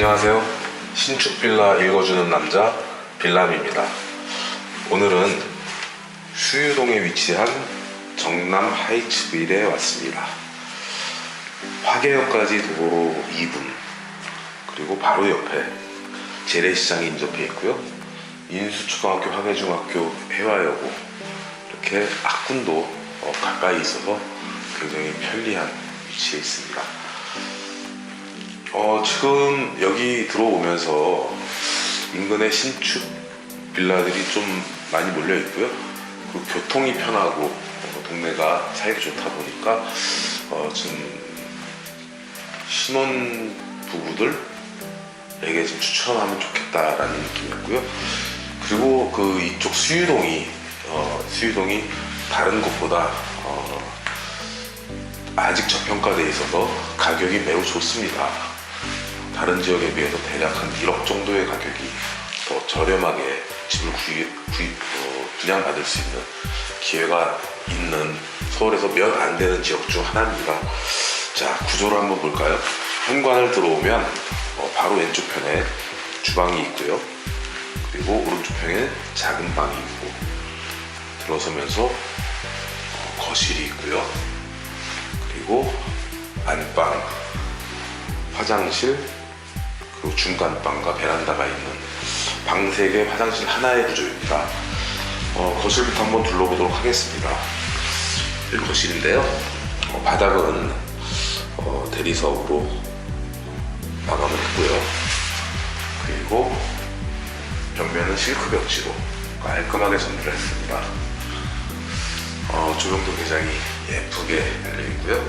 안녕하세요. 신축 빌라 읽어주는 남자 빌람입니다. 오늘은 수유동에 위치한 정남 하이츠빌에 왔습니다. 화계역까지 도보로 2분 그리고 바로 옆에 재래시장이 인접해 있고요. 인수초등학교, 화계중학교, 해화여고 이렇게 학군도 어, 가까이 있어서 굉장히 편리한 위치에 있습니다. 어, 지금 여기 들어오면서 인근에 신축 빌라들이 좀 많이 몰려 있고요. 그리고 교통이 편하고 어, 동네가 살기 좋다 보니까 어, 좀 신혼 부부들에게 좀 추천하면 좋겠다라는 느낌이었고요. 그리고 그 이쪽 수유동이 어, 수유동이 다른 곳보다 어, 아직 저평가돼 있어서 가격이 매우 좋습니다. 다른 지역에 비해서 대략 한 1억 정도의 가격이 더 저렴하게 집을 구입, 구입 어, 분양받을 수 있는 기회가 있는 서울에서 몇 안 되는 지역 중 하나입니다. 자 구조를 한번 볼까요? 현관을 들어오면 어, 바로 왼쪽 편에 주방이 있고요. 그리고 오른쪽 편에 작은 방이 있고 들어서면서 어, 거실이 있고요. 그리고 안방, 화장실, 그리고 중간방과 베란다가 있는 방 3개, 화장실 하나의 구조입니다. 어, 거실부터 한번 둘러보도록 하겠습니다. 여기 거실인데요. 어, 바닥은 어, 대리석으로 마감을 했고요. 그리고 벽면은 싱크 벽지로 깔끔하게 전달을 했습니다. 어, 조명도 굉장히 예쁘게 열려 있고요.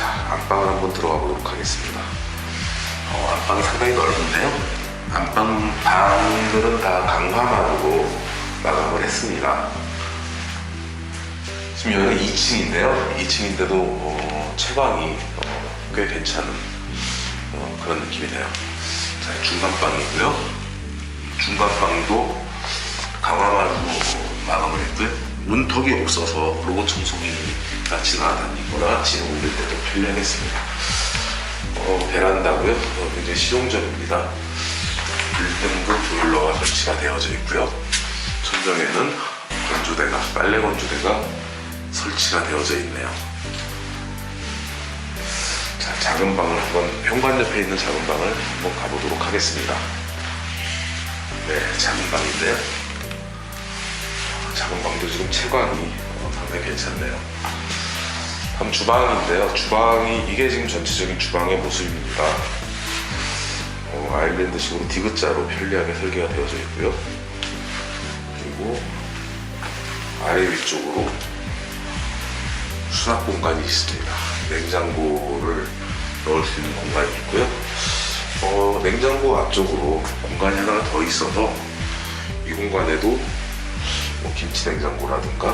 자, 안방을 한번 들어가 보도록 하겠습니다. 어, 안방이 상당히 넓은데요. 안방 방들은 다 강화막으로 마감을 했습니다. 지금 여기가 2층인데요. 2층인데도 어, 채광이 어, 꽤 괜찮은 어, 그런 느낌이네요. 자, 중간방이고요. 중간방도 강화막으로 마감을 했고요. 문턱이 없어서 로봇 청소기가 지나다니거나 짐 옮길 때도 편리하겠습니다. 어, 베란다고요. 어, 굉장히 실용적입니다. 1등급 보일러가 설치가 되어져 있고요. 천정에는 건조대가 빨래 건조대가 설치가 되어져 있네요. 자, 작은 방을 한번 현관 옆에 있는 작은 방을 한번 가보도록 하겠습니다. 네, 작은 방인데요. 작은 방도 지금 채광이 어, 상당히 괜찮네요. 다음 주방인데요. 주방이 이게 지금 전체적인 주방의 모습입니다. 어, 아일랜드식으로 디귿자로 편리하게 설계가 되어져 있고요. 그리고 아래 위쪽으로 수납 공간이 있습니다. 냉장고를 넣을 수 있는 공간이 있고요. 어, 냉장고 앞쪽으로 공간이 하나 더 있어서 이 공간에도 뭐 김치 냉장고라든가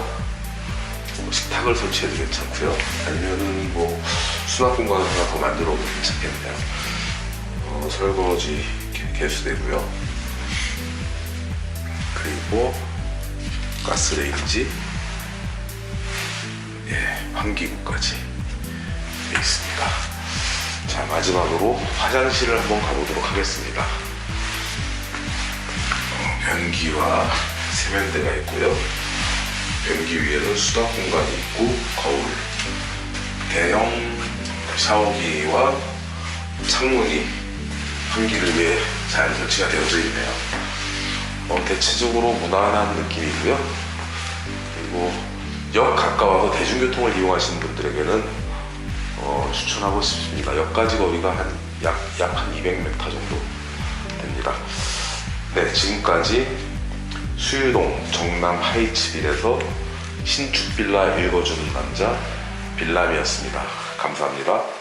뭐 식탁을 설치해도 괜찮고요. 아니면은 뭐 수납 공간 하나 더 만들어도 괜찮겠네요. 어, 설거지 개- 개수대고요. 그리고 가스레인지, 예, 환기구까지 되어 있습니다. 자 마지막으로 화장실을 한번 가보도록 하겠습니다. 어, 변기와 세면대가 있고요. 변기 위에는 수납 공간이 있고 거울, 대형 샤워기와 창문이 환기를 위해 잘 설치가 되어져 있네요. 어, 대체적으로 무난한 느낌이고요. 그리고 역 가까워서 대중교통을 이용하시는 분들에게는 어, 추천하고 싶습니다. 역까지 거리가 한 약 약 한 200m 정도 됩니다. 네, 지금까지 수유동 정남 하이츠빌에서 신축 빌라 읽어주는 남자 빌람이었습니다. 감사합니다.